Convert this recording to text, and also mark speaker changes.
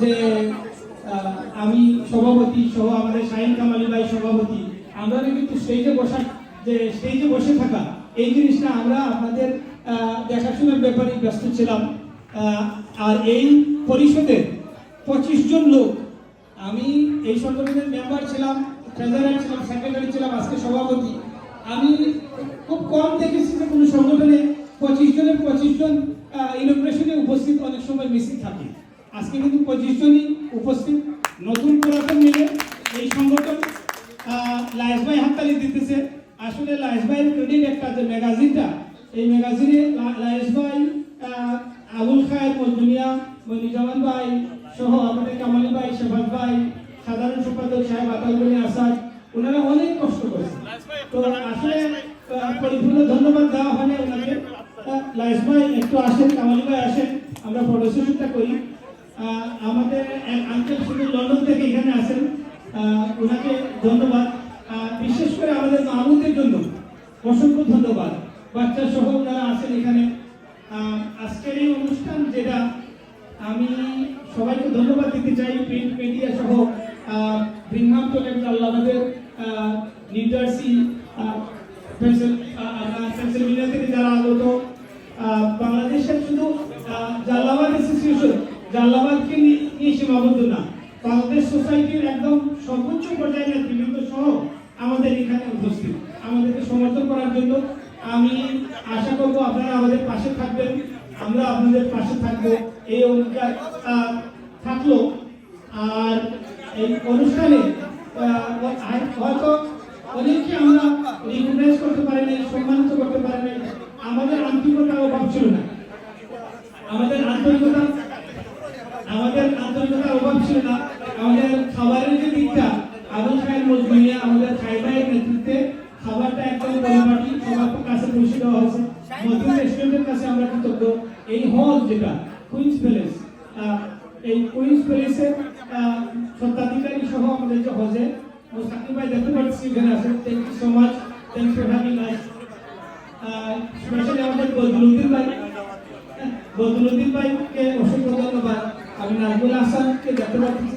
Speaker 1: যে আমি সভাপতি সহ আমাদের শাহিন কামালি ভাই সভাপতি আমরা কিন্তু স্টেজে বসা যে স্টেজে বসে থাকা, এই জিনিসটা আমরা আপনাদের দেখাশোনার ব্যাপারে ব্যস্ত ছিলাম। আর এই পরিষদের পঁচিশ জন লোক, আমি এই সংগঠনের মেম্বার ছিলাম ট্রেজারার ছিলাম সেক্রেটারি ছিলাম, আজকে সভাপতি। আমি খুব কম দেখেছি যে কোনো সংগঠনে পঁচিশ জনের পঁচিশ জন ইনোগ্রেশনে উপস্থিত, অনেক সময় মিছিল থাকে। আজকে কিন্তু পঁচিশ জনই উপস্থিত। নতুন পুরাতন মিলে এই সংগঠন লায়েস ভাই হাততালি দিতেছে। আসলে লায়েস ভাইয়ের ক্রেডিট একটা যে ম্যাগাজিনটা এই ম্যাগাজিনে লায়েস ভাই আবুল খায়ের মজদুনিয়া মনিজামান ভাই সহ আমাদের কামালি ভাই, শেফাত ভাই, সাধারণ সম্পাদক সাহেব আতাউল আসাদ, ওনারা অনেক কষ্ট করেছে। তো আসলে পরিপূর্ণ ধন্যবাদ দেওয়া হয় না ওনাকে। লায়েস ভাই একটু আসেন, কামালি ভাই আসেন, আমরা ফটো সেশনটা করি। আমাদের এক আঙ্কেল শুধু লন্ডন থেকে এখানে আসেন। ওনাকে ধন্যবাদ। বিশেষ করে আমাদের মাহমুদের জন্য অসংখ্য ধন্যবাদ। বাচ্চা সহ ওনারা আছেন এখানে। আজকের এই অনুষ্ঠান যেটা আমি সবাইকে ধন্যবাদ দিতে চাই প্রিন্ট মিডিয়া সহ ব্রিংহাম টলেট আমাদের নিউ জার্সি পেন্সিলভেনিয়া থেকে যারা আগত আহ, জালালাবাদকে নিয়ে সীমাবদ্ধ না। বাংলাদেশ সোসাইটির একদম সর্বোচ্চ পর্যায়ে নেতৃবৃন্দ সহ আমাদের এখানে উপস্থিত। আমাদেরকে সমর্থন করার জন্য আমি আশা করব আপনারা আমাদের পাশে থাকবেন। আমরা আপনাদের পাশে থাকব। এই অঙ্গীকার থাকল। আর এই অনুষ্ঠানে হয়তো অনেককে আমরা রিকগনাইজ করতে পারি নাই সম্মানিত করতে পারি আমাদের আন্তরিকতার অভাব ছিল না। আমাদের আন্তরিকতা আমাদের আন্তরিকতার অভাব ছিল না, আমাদের খাবারের যে দিকটা আবুল খায়ের মজদুরিয়া আমাদের খাইবাইয়ের নেতৃত্বে খাবারটা একদম পরিপাটি সবার কাছে পৌঁছে দেওয়া হয়েছে। মজদুর রেস্টুরেন্টের কাছে আমরা কৃতজ্ঞ। এই হল যেটা, কুইন্স প্যালেস এই কুইন্স প্যালেসের স্বত্বাধিকারী সহ আমাদের যে হজে, মুস্তাকিম ভাই দেখতে পাচ্ছি এখানে আছেন। Thank you so much thank for having us specially আমাদের বদরুদ্দিন ভাই বদরুদ্দিন ভাইকে অসংখ্য ধন্যবাদ